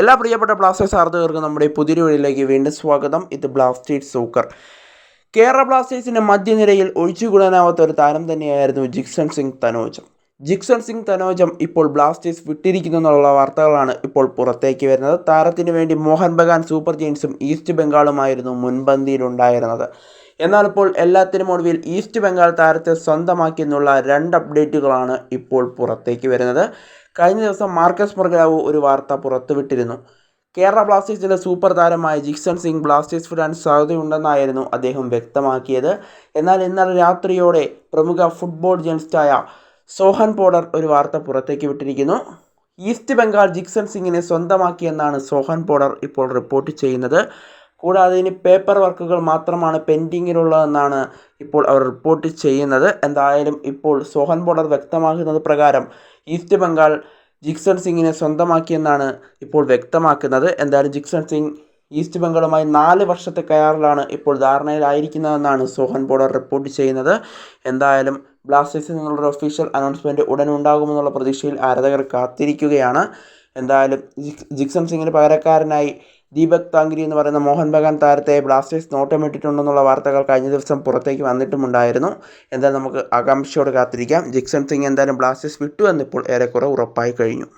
എല്ലാ പ്രിയപ്പെട്ട ബ്ലാസ്റ്റേഴ്സ് ആർദ്ദകർക്കും നമ്മുടെ പുതിയൊരു വീഡിയോയിലേക്ക് വീണ്ടും സ്വാഗതം. ഇത് ബ്ലാസ്റ്റേഴ്സ് സൂക്കർ. കേരള ബ്ലാസ്റ്റേഴ്സിന്റെ മധ്യനിരയിൽ ഒഴിച്ചുകൂടാനാവാത്ത ഒരു താരം തന്നെയായിരുന്നു ജിക്സൺ സിംഗ് തനോജം. ജിക്സൺ സിംഗ് തനോജം ഇപ്പോൾ ബ്ലാസ്റ്റേഴ്സ് വിട്ടിരിക്കുന്നു എന്നുള്ള വാർത്തകളാണ് ഇപ്പോൾ പുറത്തേക്ക് വരുന്നത്. താരത്തിന് വേണ്ടി മോഹൻ ബഗാൻ സൂപ്പർ ജെയിൻസും ഈസ്റ്റ് ബംഗാളുമായിരുന്നു മുൻപന്തിയിലുണ്ടായിരുന്നത്. എന്നാൽ ഇപ്പോൾ എല്ലാത്തിനും ഒടുവിൽ ഈസ്റ്റ് ബംഗാൾ താരത്തെ സ്വന്തമാക്കി എന്നുള്ള രണ്ട് അപ്ഡേറ്റുകളാണ് ഇപ്പോൾ പുറത്തേക്ക് വരുന്നത്. കഴിഞ്ഞ ദിവസം മാർക്കസ് മർഗാവു ഒരു വാർത്ത പുറത്തുവിട്ടിരുന്നു. കേരള ബ്ലാസ്റ്റേഴ്സിലെ സൂപ്പർ താരമായ ജിക്സൺ സിംഗ് ബ്ലാസ്റ്റേഴ്സ് വിടാൻ സാധ്യതയുണ്ടെന്നായിരുന്നു അദ്ദേഹം വ്യക്തമാക്കിയത്. എന്നാൽ ഇന്നലെ രാത്രിയോടെ പ്രമുഖ ഫുട്ബോൾ ജേണലിസ്റ്റായ സോഹൻ പോഡർ ഒരു വാർത്ത പുറത്തേക്ക് വിട്ടിരിക്കുന്നു. ഈസ്റ്റ് ബംഗാൾ ജിക്സൺ സിംഗിനെ സ്വന്തമാക്കിയെന്നാണ് സോഹൻ പോഡർ ഇപ്പോൾ റിപ്പോർട്ട് ചെയ്യുന്നത്. കൂടാതെ ഇനി പേപ്പർ വർക്കുകൾ മാത്രമാണ് പെൻഡിങ്ങിലുള്ളതെന്നാണ് ഇപ്പോൾ അവർ റിപ്പോർട്ട് ചെയ്യുന്നത്. എന്തായാലും ഇപ്പോൾ സോഹൻ ബോർഡർ വ്യക്തമാക്കുന്നത് പ്രകാരം ഈസ്റ്റ് ബംഗാൾ ജിക്സൺ സിംഗിനെ സ്വന്തമാക്കിയെന്നാണ് ഇപ്പോൾ വ്യക്തമാക്കുന്നത്. എന്തായാലും ജിക്സൺ സിംഗ് ഈസ്റ്റ് ബംഗാളുമായി നാല് വർഷത്തെ കരാറിലാണ് ഇപ്പോൾ ധാരണയിലായിരിക്കുന്നതെന്നാണ് സോഹൻ ബോർഡർ റിപ്പോർട്ട് ചെയ്യുന്നത്. എന്തായാലും ബ്ലാസ്റ്റേഴ്സിൽ നിന്നുള്ള ഒഫീഷ്യൽ അനൗൺസ്മെന്റ് ഉടൻ ഉണ്ടാകുമെന്നുള്ള പ്രതീക്ഷയിൽ ആരാധകർ കാത്തിരിക്കുകയാണ്. എന്തായാലും ജിക്സൺ സിംഗിന് പകരക്കാരനായി ദീപക് താങ്കിരി എന്ന് പറയുന്ന മോഹൻ ബഗാൻ താരത്തെ ബ്ലാസ്റ്റേഴ്സ് നോട്ടമിട്ടിട്ടുണ്ടെന്നുള്ള വാർത്തകൾ കഴിഞ്ഞ ദിവസം പുറത്തേക്ക് വന്നിട്ടുമുണ്ടായിരുന്നു. എന്തായാലും നമുക്ക് ആകാംക്ഷയോടെ കാത്തിരിക്കാം. ജിക്സൺ സിംഗ് എന്തായാലും ബ്ലാസ്റ്റേഴ്സ് വിട്ടു എന്നിപ്പോൾ ഏറെക്കുറെ ഉറപ്പായി കഴിഞ്ഞു.